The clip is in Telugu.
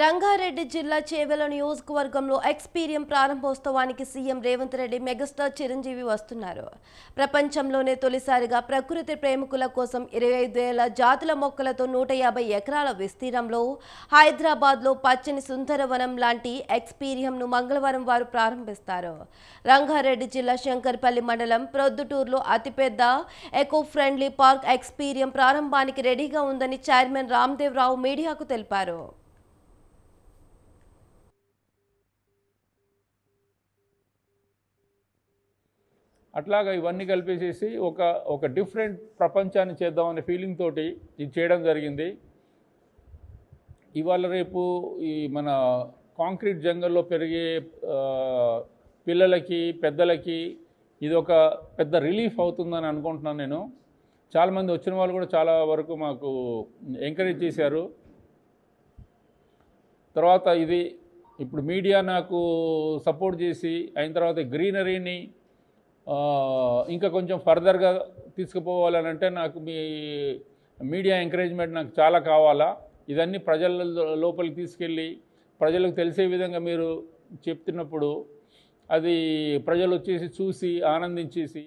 రంగారెడ్డి జిల్లా చేవెల నియోజకవర్గంలో ఎక్స్పీరియం ప్రారంభోత్సవానికి సీఎం రేవంత్ రెడ్డి మెగాస్టార్ చిరంజీవి వస్తున్నారు. ప్రపంచంలోనే తొలిసారిగా ప్రకృతి ప్రేమికుల కోసం ఇరవై ఐదు వేల జాతుల మొక్కలతో నూట యాభై ఎకరాల విస్తీర్ణంలో హైదరాబాద్లో పచ్చని సుందరవనం లాంటి ఎక్స్పీరియంను మంగళవారం వారు ప్రారంభిస్తారు. రంగారెడ్డి జిల్లా శంకర్పల్లి మండలం ప్రొద్దుటూరులో అతిపెద్ద ఎకో ఫ్రెండ్లీ పార్క్ ఎక్స్పీరియం ప్రారంభానికి రెడీగా ఉందని చైర్మన్ రామ్దేవ్ రావు మీడియాకు తెలిపారు. అట్లాగా ఇవన్నీ కలిపేసేసి ఒక ఒక డిఫరెంట్ ప్రపంచాన్ని చేద్దామనే ఫీలింగ్ తోటి ఇది చేయడం జరిగింది. ఇవాళ రేపు ఈ మన కాంక్రీట్ జంగల్లో పెరిగే పిల్లలకి పెద్దలకి ఇది ఒక పెద్ద రిలీఫ్ అవుతుందని అనుకుంటున్నాను నేను. చాలామంది వచ్చిన వాళ్ళు కూడా చాలా వరకు మాకు ఎంకరేజ్ చేశారు. తర్వాత ఇది ఇప్పుడు మీడియా నాకు సపోర్ట్ చేసి అయిన తర్వాత గ్రీనరీని ఇంకా కొంచెం ఫర్దర్గా తీసుకుపోవాలని అంటే నాకు మీ మీడియా ఎంకరేజ్మెంట్ నాకు చాలా కావాలా. ఇదన్నీ ప్రజల లోపలికి తీసుకెళ్ళి ప్రజలకు తెలిసే విధంగా మీరు చెప్తున్నప్పుడు అది ప్రజలు వచ్చేసి చూసి ఆనందించేసి